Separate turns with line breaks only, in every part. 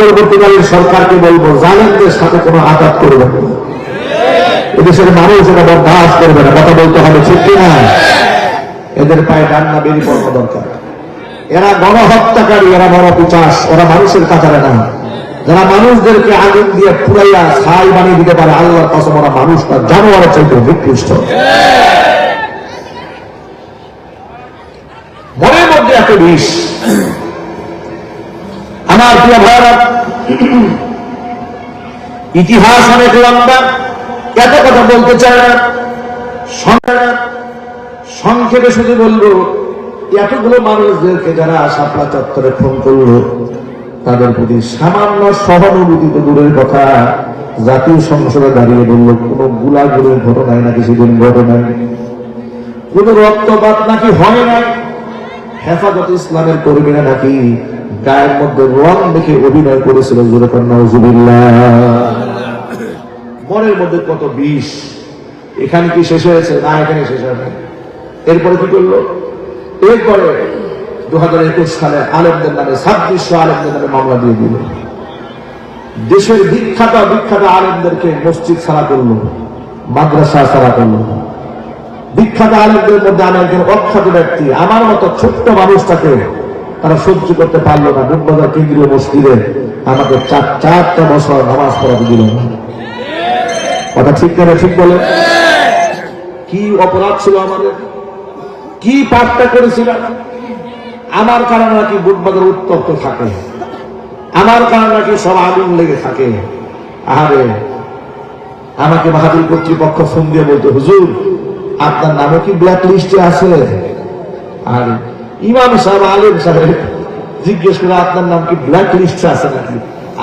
অন্তর্বর্তীকালীন সরকারকে বলব, জালেমদের সাথে কোনো আঘাত করবে না। এদেশের মানুষ এটা বরদাস্ত করবে না। কথা বলতে হবে ঠিক কিনা? এদের পায়ে ডান্না বেরিয়ে পড়ানো দরকার। এরা গণহত্যাকারী, এরা বড় পিচাস, ওরা মানুষের কাতারে না। যারা মানুষদেরকে আগুন দিয়ে পুরাইয়া ছাই বানিয়ে দিতে পারে, আল্লাহর কসম, ওরা মানুষ না জানোয়ারের চাইতে নিকৃষ্ট। মনের মধ্যে এত বিষ। আমার প্রিয় ভাইরা ইতিহাস অনেক লম্বা, এত কথা বলতে চায় না। সংক্ষেপে শুধু বলব, এতগুলো মানুষদেরকে যারা শাপলা চত্বরে ফোন করল, তাদের প্রতি সামান্য সহানুভূতি তো দূরের কথা। জাতীয় সংসদে দাঁড়িয়ে বলল, কোনো গুলাগুলির ঘটনায় নাকি সেদিন ঘটনায় কোন রক্তপাত নাকি হয় নাই? হেফাজত ইসলামের কর্মীরা নাকি গায়ের মধ্যে রং দেখে অভিনয় করেছিল মনের মধ্যে কত বিষ। এখানে কি শেষ হয়েছে? না, এখানে শেষ হয় এরপরে কি করল? এরপরে দু হাজার একুশ সালে আলেমদের নামে ছাব্বিশশো আলেমদের নামে মামলা দিয়ে দিল। দেশের বিখ্যাত বিখ্যাত আলেমদেরকে মসজিদ ছাড়া করল, মাদ্রাসা ছাড়া করল। বিখ্যাত আলেমদের মধ্যে আমি একজন অখ্যাত ব্যক্তি। আমার মতো ছোট্ট মানুষটাকে তারা সহ্য করতে পারল না। বুকবাজার কেন্দ্রীয় মসজিদে আমাকে চার, চারটা বছর নামাজ পড়াতে দিল। কথা ঠিক করে ঠিক বলে? কি অপরাধ ছিল আমাদের? কি পাপটা করেছিলাম আমার কারণে নাকি বুধবাজার উত্তপ্ত থাকে। আমার কারণে নাকি সব আগুন লেগে থাকে। আরে আমাকে মাহাদুর কর্তৃপক্ষ ফোন দিয়ে বলতো, হুজুর, আপনার নামে কি ব্ল্যাক লিস্টে আছে? আর ইমাম সাহেব, আলিম সাহেব, জিজ্ঞেস করে আপনার নাম কি ব্ল্যাক লিস্টে আছে নাকি?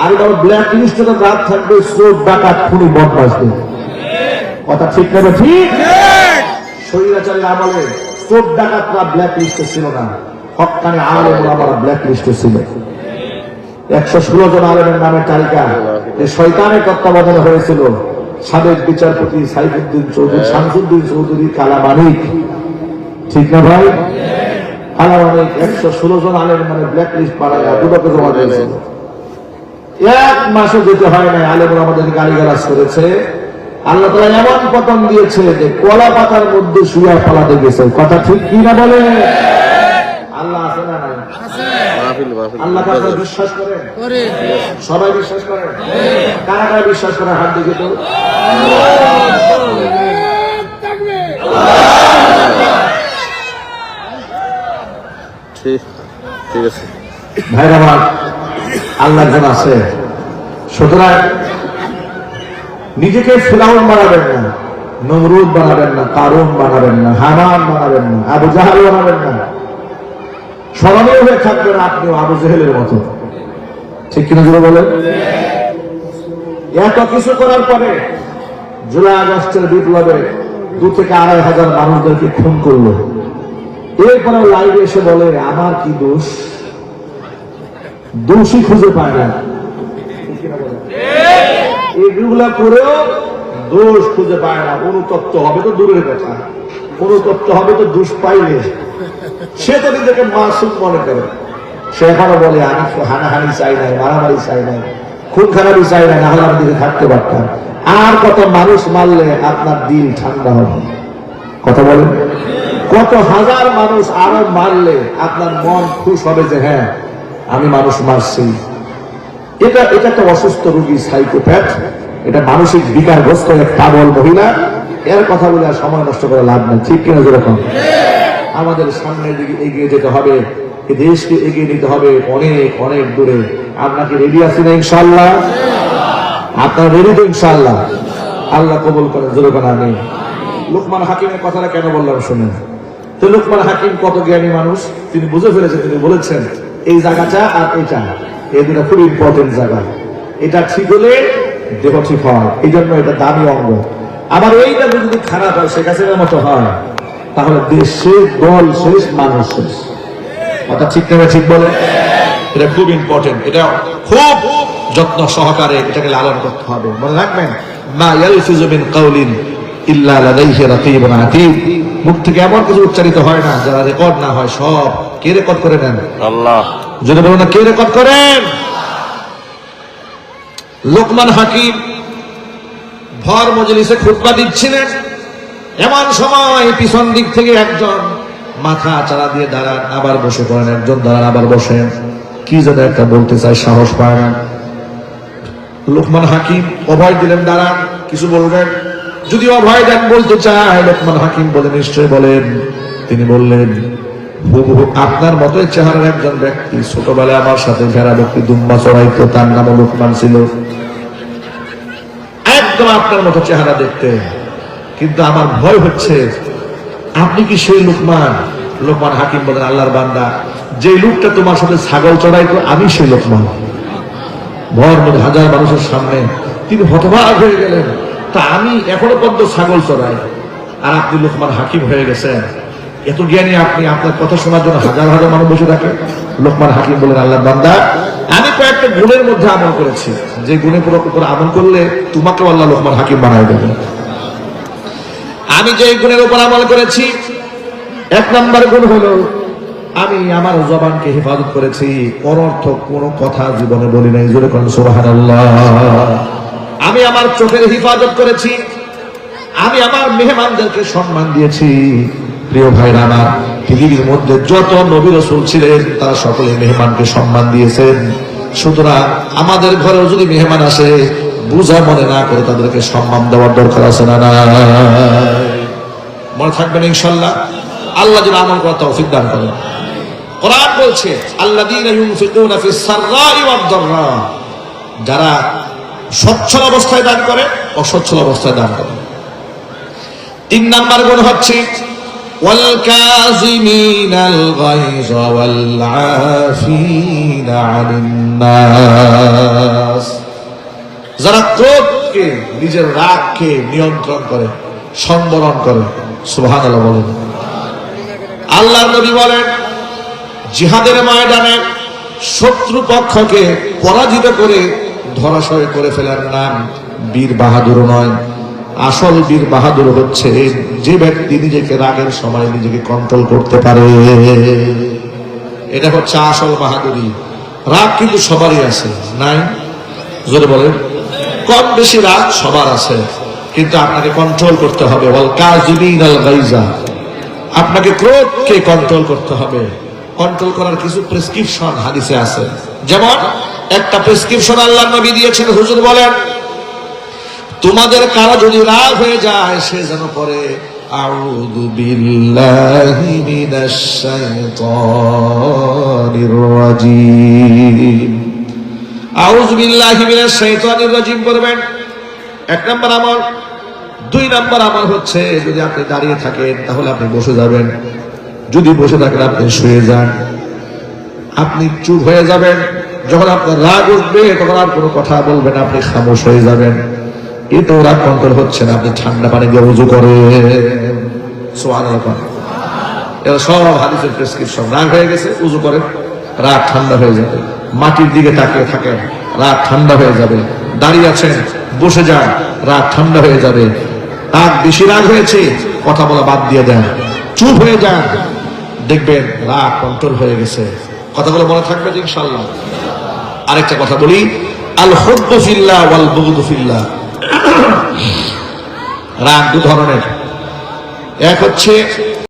আর বাবা ব্ল্যাক লিস্টে তো রাত থাকবে চোর ডাকাত খুনি বদমাস কথা ঠিক হবে ঠিক? স্বৈরাচারের আমলে ব্ল্যাক লিস্টে ছিল না। হকানে আলেম ওলামারা ব্ল্যাক লিস্টে ছিল। একশো ষোলো জন আলেমের নামের তালিকা। যে শয়তানের তত্ত্বাবধানে হয়েছিল, সাবেক বিচারপতি সাইফুদ্দিন চৌধুরী, শামসুদ্দিন চৌধুরী কালা মানিক ঠিক না ভাই? কালা মানিক একশো ষোলো জন আলেম মানে ব্ল্যাক লিস্ট পাড়ায় দুটোকে জমা দিয়েছিল এক মাসে যেতে হয় আলেম আমাদের গালিগালাজ করেছে। আল্লাহ তালা এমন পতন দিয়েছে যে কলা পাতার মধ্যে শুয়া পালাতে গেছে। কথা ঠিক কি না বলে? আল্লাহ আছে না নাই? আপনারা বিশ্বাস করেন সবাই বিশ্বাস করেন কারা কারা বিশ্বাস করে হাত দিকে তো?
ঠিক আছে।
ভাইরা আমার আল্লাহ একজন আছে। সুতরাং নিজেকে ফিরাউন বানাবেন না, নমরুদ বানাবেন না, কারুন বানাবেন না হামান বানাবেন না, আবু জাহাল বানাবেন না। স্মরণীয় হয়ে থাকবেন আপনিও আবু জেহেলের মতো। ঠিক কিনা জুড়ে বলেন? এত কিছু করার পরে জুলাই আগস্টের বিপ্লবে দু থেকে আড়াই হাজার মানুষদেরকে খুন করল। এরপরে লাইভে এসে বলে, আমার কি দোষ? দোষী খুঁজে পায় না। এগুলা করেও দোষ খুঁজে পায় না। অনুতপ্ত হবে তো দূরের কথা। অনুতপ্ত হবে তো দোষ পাইলে। সে তো নিজেকে মাসুক মনে করে। সে এখনও বলে, আমি হানাহানি চাই নাই, মারামারি চাই নাই খুন খারাপি চাই নাই, না হলে আমি দিকে থাকতে পারতাম। আর কত মানুষ মারলে আপনার দিল ঠান্ডা হবে। কথা বলেন? কত হাজার মানুষ আরও মারলে আপনার মন খুশ হবে যে হ্যাঁ আমি মানুষ মারছি। এটা এটা একটা অসুস্থ রোগী সাইকোপ্যাথ এটা মানসিক বিকারগ্রস্ত এক পাগল মহিলা। এর কথা বলে আর সময় নষ্ট করে লাভ নেই, ঠিক কিনা যেরকম? আমাদের সামনের দিকে এগিয়ে যেতে হবে দেশকে এগিয়ে নিতে হবে অনেক অনেক দূরে। আপনাকে রেডি আছি না ইনশাল্লাহ আপনার রেডি তো ইনশাল্লাহ আল্লাহ কবুল করেন যেরকম আমি লোকমান হাকিমের কথাটা কেন বললাম শুনেন। তো লোকমান হাকিম কত জ্ঞানী মানুষ? তিনি বুঝে ফেলেছেন, তিনি বলেছেন, এই জায়গাটা আর এটা এই দুটা খুব ইম্পর্টেন্ট জায়গা। এটা ঠিক হলে দেহ ঠিক হয়। এই জন্য এটা দামি অঙ্গ। আবার এইটা যদি খারাপ হয়, শেখ হাসিনার মতো হয়, তাহলে দেশ শেষ দল শেষ, মানুষ শেষ। কথা ঠিক না ঠিক বলে? এটা খুব ইম্পর্টেন্ট এটা খুব যত্ন সহকারে এটাকে লালন করতে হবে। মনে রাখবেন, মা ইয়ালফিজু মিন কাউলিন ইল্লা লাদাইহি রাকিবুন আতীদ মুখ থেকে এমন কিছু উচ্চারিত হয় না যারা রেকর্ড না হয় সব কে রেকর্ড করে নেন?
আল্লাহ।
যদি বলুন না কে রেকর্ড করেন? লোকমান হাকিম ভর মজলিসে খুতবা দিচ্ছিলেন। এমন সময় পিছন দিক থেকে একজন মাথা চালা দিয়ে দাঁড়ান আবার বসে পড়েন একজন দাঁড়ান আবার বসেন। কি যেন একটা বলতে চায় সাহস পায় না। লোকমান হাকিম অভয় দিলেন দাঁড়ান কিছু বলবেন? যদি অভয় দেন বলতে চায়, লোকমান হাকিম বলে নিশ্চয় বলেন। তিনি বললেন আপনার মতোই চেহারার একজন ব্যক্তি ছোটবেলায় আমার সাথে ভেড়া ব্যক্তি দুম্বা চড়াইতো, তার নাম লোকমান ছিল। একদম আপনার মতো চেহারা দেখতে। কিন্তু আমার ভয় হচ্ছে, আপনি কি সেই লোকমান? লোকমান হাকিম বলেন, আল্লাহর বান্দা যে লোকটা তোমার সাথে ছাগল চড়াইতো, আমি সেই লোকমান। ভর মধ্যে হাজার মানুষের সামনে তিনি হতবাক হয়ে গেলেন। তা আমি এখনও পর্যন্ত ছাগল চড়াই আর আপনি লোকমান হাকিম হয়ে গেছেন এত জ্ঞানী আপনি, আপনার কথা শোনার জন্য হাজার হাজার মানুষ বসে থাকে। লোকমান হাকিম বলেন আল্লাহ বান্দা, আমি কয়েকটা গুণের মধ্যে আমল করেছি। যে গুণের পুরো উপর আমল করলে তোমাকে আল্লাহ লোকমান হাকিম বানায় দেবেন আমি যে গুণের উপর আমল করেছি, এক নম্বর গুণ হলো, আমি আমার জবানকে হেফাজত করেছি। অনর্থক কোনো কথা জীবনে বলি নাই। জোরে কোন সুবহানাল্লাহ। আমি আমার চোখের হেফাজত করেছি। আমি আমার মেহমানদেরকে সম্মান দিয়েছি। প্রিয় ভাইরা আমার পৃথিবীর মধ্যে যত নবী রসুল ছিলেন, তারা সকলে মেহমানকে সম্মান দিয়েছেন। সুতরাং আমাদের ঘরেও যদি মেহমান আসে, বুঝা মনে না করে তাদেরকে সম্মান দেওয়ার দরকার আছে না না মনে থাকবেন ইনশাল্লাহ? আল্লাহ যেন আমল করার তৌফিক দান করেন। কোরআন বলছে দাররা। যারা সচ্ছল অবস্থায় দান করে, অসচ্ছল অবস্থায় দান করে। তিন নাম্বার গুণ হচ্ছে কাযিমিনাল গায়জ ওয়াল আফিনা আনিন যারা ক্রোধকে, নিজের রাগকে নিয়ন্ত্রণ করে, সংবরণ করে, সুবহানাল্লাহ বলেন। আল্লাহর নবী বলেন, জিহাদের ময়দানে শত্রু পক্ষকে পরাজিত করে ধরাশয় করে ফেলার নাম বীর বাহাদুর নয়। আসল বীর বাহাদুর হচ্ছে যে ব্যক্তি নিজেকে রাগের সময় নিজেকে কন্ট্রোল করতে পারে। এটা হচ্ছে আসল বাহাদুরি। রাগ কিন্তু সবারই আছে, নাই? জোরে বলেন। কম বেশি রাগ সবার আছে, কিন্তু আপনাকে কন্ট্রোল করতে হবে। আপনাকে ক্রোধকে কন্ট্রোল করতে হবে। কন্ট্রোল করার কিছু প্রেসক্রিপশন হাদিসে আছে। যেমন একটা প্রেসক্রিপশন আল্লাহ নবী দিয়েছেন, হুজুর বলেন, তোমাদের কারও যদি রাগ হয়ে যায়, সে যেন পরে আউযু বিল্লাহি মিনাশ শাইতানির রাজিম। আউযু বিল্লাহি মিনাশ শাইতানির রাজিম পড়বেন এক নম্বর আমল। দুই নম্বর আমল হচ্ছে, যদি আপনি দাঁড়িয়ে থাকেন, তাহলে আপনি বসে যাবেন। যদি বসে থাকেন, আপনি শুয়ে যান। আপনি চুপ হয়ে যাবেন। যখন আপনার রাগ উঠবে, তখন আর কোনো কথা বলবেন আপনি খামোশ হয়ে যাবেন। এতে রাগ কন্ট্রোল হচ্ছে না, আপনি ঠান্ডা পানি দিয়ে উজু করে করেন। এরা সব হাদিসের প্রেসক্রিপশন রাগ হয়ে গেছে উজু করেন, রাগ ঠান্ডা হয়ে যাবে। মাটির দিকে তাকিয়ে থাকেন, রাগ ঠান্ডা হয়ে যাবে। দাঁড়িয়ে আছেন, বসে যান, রাগ ঠান্ডা হয়ে যাবে। রাগ বেশি রাগ হয়েছে, কথা বলা বাদ দিয়ে দেন। চুপ হয়ে যান, দেখবেন রাগ কন্ট্রোল হয়ে গেছে। কথাগুলো মনে থাকবে ইনশাল্লাহ আরেকটা কথা বলি আল হুদ্দুফিল্লা ওয়াল বগুদুফিল্লা রাগ দু ধরনের। এক হচ্ছে